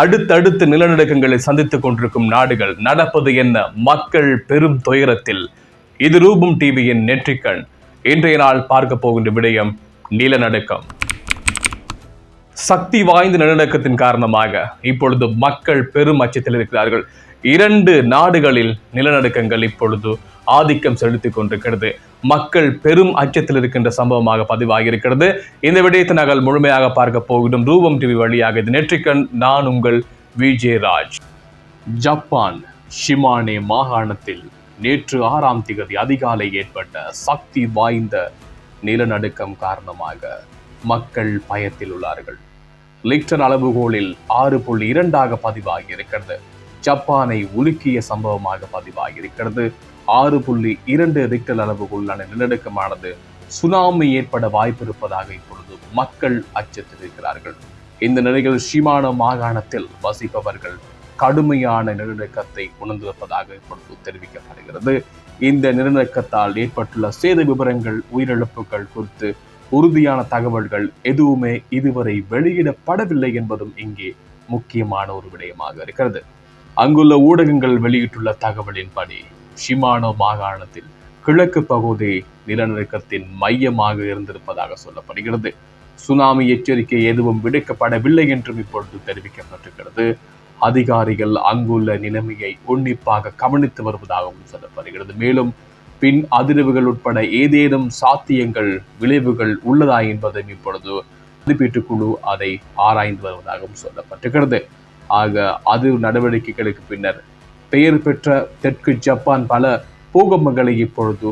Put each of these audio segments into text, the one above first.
அடுத்தடுத்து நிலநடுக்கங்களை சந்தித்துக் கொண்டிருக்கும் நாடுகள் நடப்பது என்ன? மக்கள் பெரும் துயரத்தில். இது ரூபம் டிவியின் நெற்றிக்கண். இன்றைய நாள் பார்க்க போகின்ற விடயம் நிலநடுக்கம். சக்தி வாய்ந்த நிலநடுக்கத்தின் காரணமாக இப்பொழுது மக்கள் பெரும் அச்சத்தில் இருக்கிறார்கள். இரண்டு நாடுகளில் நிலநடுக்கங்கள் இப்பொழுது ஆதிக்கம் செலுத்திக் கொண்டிருக்கிறது. மக்கள் பெரும் அச்சத்தில் இருக்கின்ற சம்பவமாக பதிவாகியிருக்கிறது. இந்த விடயத்தை நாங்கள் முழுமையாக பார்க்க போகிறோம். ரூபம் டிவி வழியாக இது நெற்றிக்கண். நான் உங்கள் விஜே ராஜ். ஜப்பான் ஷிமானே மாகாணத்தில் நேற்று ஆறாம் திகதி அதிகாலை ஏற்பட்ட சக்தி வாய்ந்த நிலநடுக்கம் காரணமாக மக்கள் பயத்தில் உள்ளார்கள். லிக்டர் அளவுகோலில் ஆறு புள்ளி இரண்டாக பதிவாகி இருக்கிறது ஜப்பானை உலுக்கிய சம்பவமாக பதிவாகி இருக்கிறது ஆறு புள்ளி இரண்டு ரிக்டர் அளவுக்குள்ளான நிலநடுக்கமானது சுனாமி ஏற்பட வாய்ப்பு இருப்பதாக இப்பொழுது மக்கள் அச்சத்திருக்கிறார்கள் இந்த நிலையில் ஷிமான மாகாணத்தில் வசிப்பவர்கள் கடுமையான நிலநடுக்கத்தை உணர்ந்திருப்பதாக இப்பொழுது தெரிவிக்கப்படுகிறது. இந்த நிலநடுக்கத்தால் ஏற்பட்டுள்ள சேத விவரங்கள் உயிரிழப்புகள் குறித்து உறுதியான தகவல்கள் எதுவுமே இதுவரை வெளியிடப்படவில்லை என்பதும் இங்கே முக்கியமான ஒரு விடயமாக இருக்கிறது. அங்குள்ள ஊடகங்கள் வெளியிட்டுள்ள தகவலின்படி ஷிமானோ மாகாணத்தில் கிழக்கு பகுதி நிலநடுக்கத்தின் மையமாக இருந்திருப்பதாக சொல்லப்படுகிறது. சுனாமி எச்சரிக்கை எதுவும் விடுக்கப்படவில்லை என்றும் இப்பொழுது தெரிவிக்கப்பட்டிருக்கிறது. அதிகாரிகள் அங்குள்ள நிலைமையை உன்னிப்பாக கவனித்து வருவதாகவும் சொல்லப்படுகிறது. மேலும் பின் அதிர்வுகள் உட்பட ஏதேனும் சாத்தியங்கள் விளைவுகள் உள்ளதா என்பதையும் இப்பொழுது மதிப்பீட்டு குழு அதை ஆராய்ந்து வருவதாகவும் சொல்லப்பட்டிருக்கிறது. ஆக அது நடவடிக்கைகளுக்கு பின்னர் பெயர் பெற்ற தெற்கு ஜப்பான் பல பூகம்பங்களை இப்பொழுது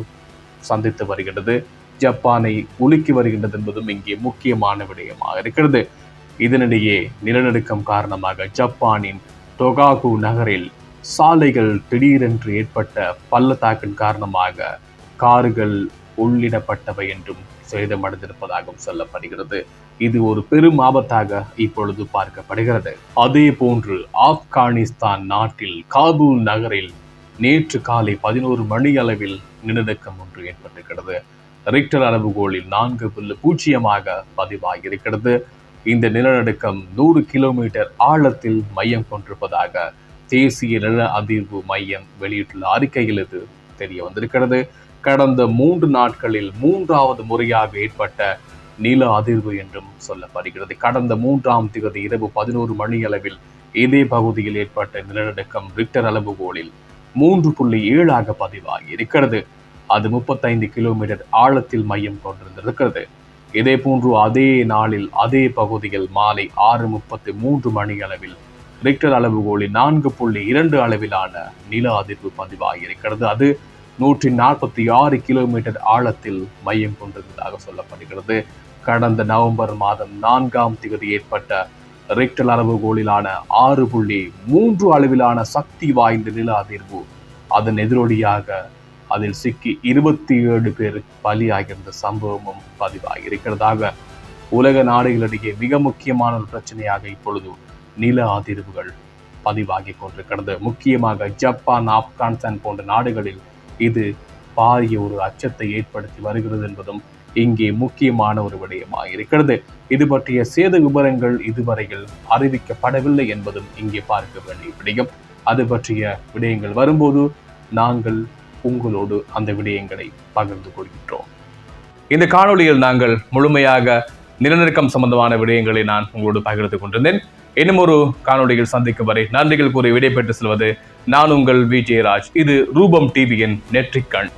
சந்தித்து வருகிறது ஜப்பானை உலுக்கி வருகின்றது என்பதும் இங்கே முக்கியமான விடயமாக இருக்கிறது. இதனிடையே நிலநடுக்கம் காரணமாக ஜப்பானின் டொகாகு நகரில் சாலைகள் திடீரென்று ஏற்பட்ட பள்ளத்தாக்கின் காரணமாக கார்கள் உள்ளிடப்பட்டவை என்றும் சேதமடைந்திருப்பதாகவும் சொல்லப்படுகிறது. இது ஒரு பெரும் ஆபத்தாக இப்பொழுது பார்க்கப்படுகிறது. அதே போன்று ஆப்கானிஸ்தான் நாட்டில் காபூல் நகரில் நேற்று காலை பதினோரு மணி அளவில் நிலநடுக்கம் ஒன்று ஏற்பட்டிருக்கிறது. ரிக்டர் அளவுகோலில் நான்கு புள்ளி பூஜ்ஜியமாக பதிவாகியிருக்கிறது. இந்த நிலநடுக்கம் நூறு கிலோமீட்டர் ஆழத்தில் மையம் கொண்டிருப்பதாக தேசிய நில அதிர்வு மையம் வெளியிட்டுள்ள அறிக்கையில் இது தெரிய வந்திருக்கிறது. கடந்த மூன்று நாட்களில் மூன்றாவது முறையாக ஏற்பட்ட நில அதிர்வு என்றும் சொல்லப்படுகிறது. கடந்த மூன்றாம் திகதி இரவு பதினோரு மணி அளவில் இதே பகுதியில் ஏற்பட்ட நிலநடுக்கம் ரிக்டர் அளவுகோலில் மூன்று புள்ளி ஏழாக பதிவாகி இருக்கிறது. அது முப்பத்தைந்து கிலோமீட்டர் ஆழத்தில் மையம் கொண்டிருந்திருக்கிறது. இதே போன்று அதே நாளில் அதே பகுதியில் மாலை ஆறு முப்பத்தி மூன்று மணி அளவில் ரிக்டர் அளவுகோலில் நான்கு புள்ளி இரண்டு அளவிலான நில அதிர்வு பதிவாகி இருக்கிறது. அது நூற்றி நாற்பத்தி ஆறு கிலோமீட்டர் ஆழத்தில் மையம் கொண்டிருந்ததாக சொல்லப்படுகிறது. கடந்த நவம்பர் மாதம் நான்காம் தேதி ஏற்பட்ட ரிக்டர் அளவுகோலிலான ஆறு புள்ளி மூன்று அளவிலான சக்தி வாய்ந்த நில அதிர்வு அதன் எதிரொலியாக அதில் சிக்கி இருபத்தி ஏழு பேர் பலியாகியிருந்த சம்பவமும் பதிவாகி இருக்கிறதாக உலக நாடுகளிடையே மிக முக்கியமான ஒரு பிரச்சனையாக இப்பொழுது நில அதிர்வுகள் பதிவாகி கொண்டிருக்கிறது. முக்கியமாக ஜப்பான் ஆப்கானிஸ்தான் போன்ற நாடுகளில் இது பாரிய ஒரு அச்சத்தை ஏற்படுத்தி வருகிறது என்பதும் இங்கே முக்கியமான ஒரு விடயமாக இருக்கிறது. இது பற்றிய சேத விவரங்கள் இதுவரையில் அறிவிக்கப்படவில்லை என்பதும் இங்கே பார்க்க வேண்டிய விடயம். அது பற்றிய விடயங்கள் வரும்போது நாங்கள் உங்களோடு அந்த விடயங்களை பகிர்ந்து கொள்கின்றோம். இந்த காணொலியில் நாங்கள் முழுமையாக நிலநடுக்கம் சம்பந்தமான விடயங்களை நான் உங்களோடு பகிர்ந்து கொண்டிருந்தேன். இன்னும் ஒரு காணொலியில் சந்திக்கும் வரை நன்றிகள் கூறி விடைபெற்று செல்வது நான் உங்கள் விஜயராஜ். இது ரூபம் டிவியின் நெற்றிக்கண்.